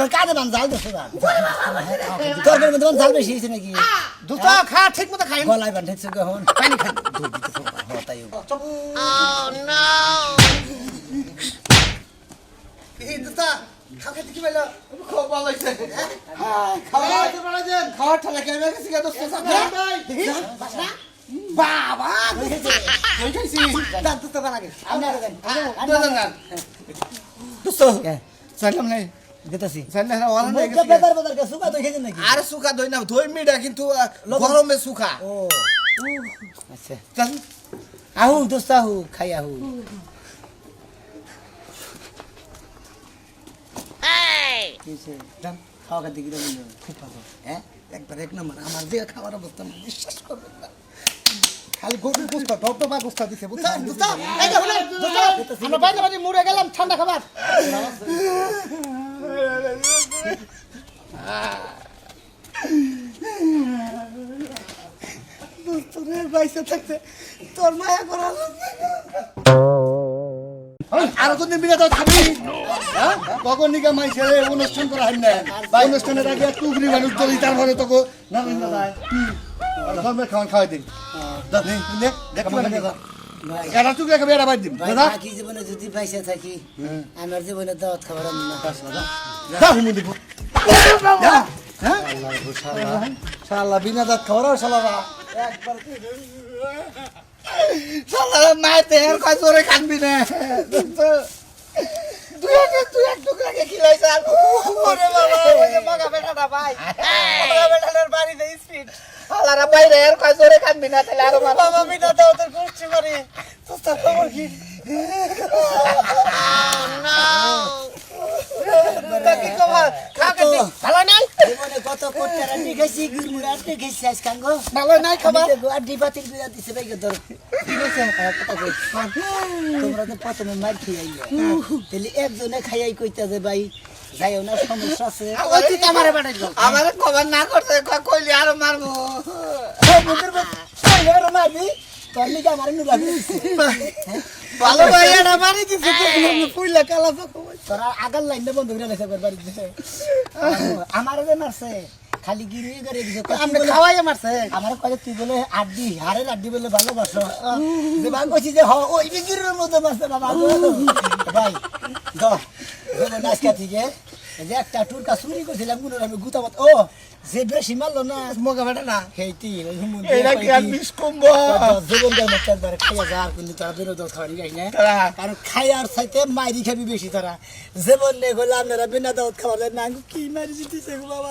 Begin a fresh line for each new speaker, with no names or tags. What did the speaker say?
আবার কাজে বান জাল দিছো না তরকারির মধ্যে বান জাল বেশি হয়েছে নাকি?
দুটো খা ঠিক মতো খাই।
গলায় বান ঠেকছে কখন
পানি খাই।
দুধ দিতে থাকবা, হ্যাঁ, তাই হোক।
এই দুটো খাও খেতে কি পাইলো? খুব ভালো হয়েছে
হ্যাঁ,
খাওয়া খাওয়া ঠালা খেয়ে গেছি দোস্ত? সাথে বাবা দুজন
আরও
গান
দেন।
দোস্ত
হ্যাঁ,
চাইলাম নাই
দিতেছি।
চাইলে ওরা
মুখটা বেদার বেদার কে শুকা তো খেয়েছেন নাকি?
আরে সুখা দই না দই মিঠা কিন্তু আহ, গরমে সুখা
ও। আচ্ছা।
চল
আহু দোস্ত আহু খাই আহু। কিসে?
যান
খাওয়া খাতে কি রকম
খুব ভালো।
হ্যাঁ
একবার এক নম্বর আমার যে খাওয়ার অবস্থা বিশ্বাস করবেন না। খালি গরুর গুস্তা টপ টপা গুস্তা দিছে বুঝছেন? দুটা এই যে হলে দুটা আমরা বাইরে বাইরে মুড়ে গেলাম ঠান্ডা খাবার। তোর বাইসে থাকতে তোর মায়া করা আরও তো নিবি না তো খাবি। হ্যাঁ? কখন নিকা মাইছে রে অনুষ্ঠান করা হয় না বা অনুষ্ঠানের আগে একটু উগরি মানুষ দলি তারপরে তোকে না না ধর্মের খাওয়ান খাওয়াই দিন নে, নে, এটা টুকরে খাবি এটা বাইর দিন দাদা।
বাকি জীবনে যদি পয়সা থাকি আমার জীবনে দাওয়াত খাবার আমি না।
হ্যাঁ? শালা বিনা দাঁত খাওয়ার শালারা শালারা মায়েতে এর কয় জোরে কানবি না। তুই এক তুই এক টুকরা কে খিলাইছ আর ওরে বাবা যে মগা বেটাটা ভাই। মগা বেটাটার বাড়িতে স্পিড। শালারা বাইরে এর কয় জোরে কানবি না তাহলে আরও বাবা বিনা দাও তোর মারি তোর তার খবর কি তা কি খবর খা খেতে ভালো নাই
জীবনে কত কোটি রান্নি খাইছি গুড়মুড় খাইছি আজ কাঙ্গো
ভালো নাই খাবার
আড্ডি বাতিল করে দিছে ভাই ধর ঠিক আছে আমার কথা কই তোমরা তো প্রথমে মার খাইয়া তাহলে একজনে খাইয়াই কইতা যে ভাই যাইও না সমস্যা আছে
ওই তুই আমারে বাড়াইলো আমারে খবর না করতে ক- কইলি আরও মারবো
মুখের মারবি
ভালো ভাই এটা মারি দিছে তো পুইলা কালা তো
তোরা আগার লাইনটা বন্ধ করে লেখা করবার আমার যে মারছে খালি গিরি করে দিছে বলে-
খাওয়াই মারছে
আমার কয়ে তুই বলে আড্ডি হাড়ের আড্ডি বলে ভালোবাসো। যে ভাগ কইছি যে হ ওই বিক্রির মধ্যে মারছে বাবা। ভাই দ আজকে থেকে যে একটা টুরকা চুরি করছিলাম কোনো আমি গুতামত ও যে বেশি মারলো না
মগা বেটা না?
সেইটি
এইটা কি আর বিষ কুম্ভ
জীবন দেয় মতো খাইয়া যা আর কিন্তু তারা বিনোদন খাওয়ানি যাই না। কারণ খাইয়ার চাইতে মাইরি খাবি বেশি তারা। জীবন নে গেলে আপনারা বিনা দাওয়াত খাওয়া যায় না। কি মারি জিতেছে বাবা